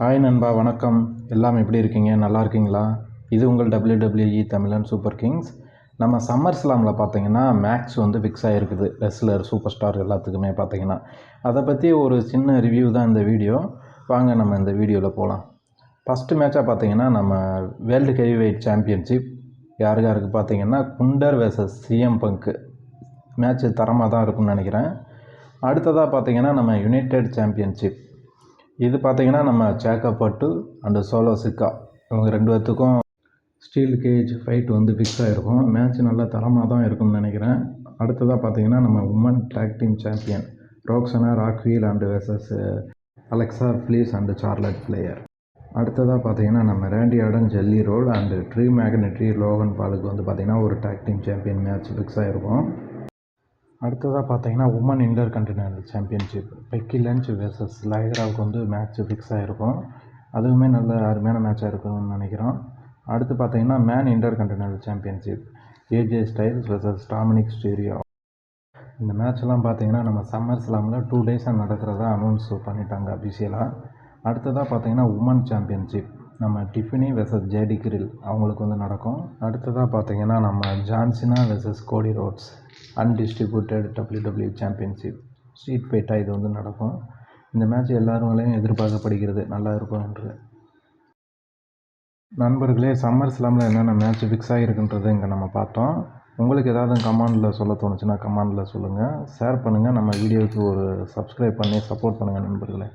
Hi நண்பா வணக்கம். எல்லாம் எப்படி இருக்கீங்க? நல்லா இருக்கீங்களா? இது உங்கள் டபிள்யூ டபிள்யூஇ தமிழன் சூப்பர் கிங்ஸ் நம்ம சம்மர் ஸ்லாமில் பார்த்தீங்கன்னா மேக்ஸ் வந்து ஃபிக்ஸ் ஆகிருக்குது ரெஸ்லர் சூப்பர் ஸ்டார் எல்லாத்துக்குமே பார்த்தீங்கன்னா அதை பற்றி ஒரு சின்ன ரிவ்யூ தான் இந்த வீடியோ வாங்க நம்ம இந்த வீடியோவில் போகலாம் ஃபஸ்ட்டு மேட்சாக பார்த்தீங்கன்னா நம்ம வேர்ல்டு ஹெவி வெயிட் சாம்பியன்ஷிப் யார் யாருக்கு பார்த்தீங்கன்னா குண்டர் வேர்சஸ் சிஎம் பங்க்கு மேட்ச் தரமாக தான் இருக்கும்னு நினைக்கிறேன். அடுத்ததாக பார்த்தீங்கன்னா நம்ம யுனைடெட் சாம்பியன்ஷிப் இது பார்த்தீங்கன்னா நம்ம சேக்கப்பட்டு அண்டு சோலோ சிக்கா இவங்க ரெண்டு பேர்த்துக்கும் ஸ்டீல் கேஜ் ஃபைட் வந்து ஃபிக்ஸ் ஆகிருக்கும் மேட்ச் நல்லா தரமாக தான் இருக்கும்னு நினைக்கிறேன். அடுத்ததாக பார்த்தீங்கன்னா நம்ம woman tag team champion Roxanna Raquel and versus Alexa Bliss and Charlotte Flair அடுத்ததாக பார்த்தீங்கன்னா நம்ம Randy Orton Jelly Roll and Drew McIntyre Logan பாலுக்கு வந்து பார்த்தீங்கன்னா ஒரு tag team champion match fix ஆகிருக்கும் அடுத்ததாக பார்த்தீங்கன்னா woman intercontinental championship Becky Lynch versus லைகராவுக்கு வந்து மேட்ச் ஃபிக்ஸ் ஆகிருக்கும் அதுவுமே நல்ல அருமையான மேட்சாக இருக்கும்னு நினைக்கிறோம். அடுத்து பார்த்தீங்கன்னா man intercontinental championship AJ Styles versus Dominik Mysterio இந்த மேட்ச்லாம் பார்த்தீங்கன்னா நம்ம சம்மர் ஸ்லாமில் டூ டேஸாக நடக்கிறதா அனௌன்ஸ் பண்ணிட்டாங்க அபிஷியலாக அடுத்ததாக பார்த்தீங்கன்னா உமன் சாம்பியன்ஷிப் நம்ம டிஃபினி வெர்சஸ் ஜேடி கிரில் அவங்களுக்கு வந்து நடக்கும். அடுத்ததாக பார்த்தீங்கன்னா நம்ம John Cena versus Cody Rhodes undisputed W W championship street ஃபைட்டாக இது வந்து நடக்கும். இந்த மேட்ச் எல்லாருங்களையும் எதிர்பார்க்கப்படுகிறது. நல்லா இருக்கும் என்று. நண்பர்களே சம்மர் ஸ்லாமில் என்னென்ன மேட்ச் ஃபிக்ஸ் ஆகிருக்குன்றது இங்கே நம்ம பார்த்தோம். உங்களுக்கு ஏதாவது கமாண்டில் சொல்ல தோணுச்சுன்னா கமாண்டில் சொல்லுங்கள் ஷேர் பண்ணுங்கள் நம்ம வீடியோவுக்கு ஒரு சப்ஸ்கிரைப் பண்ணி சப்போர்ட் பண்ணுங்கள் நண்பர்களே.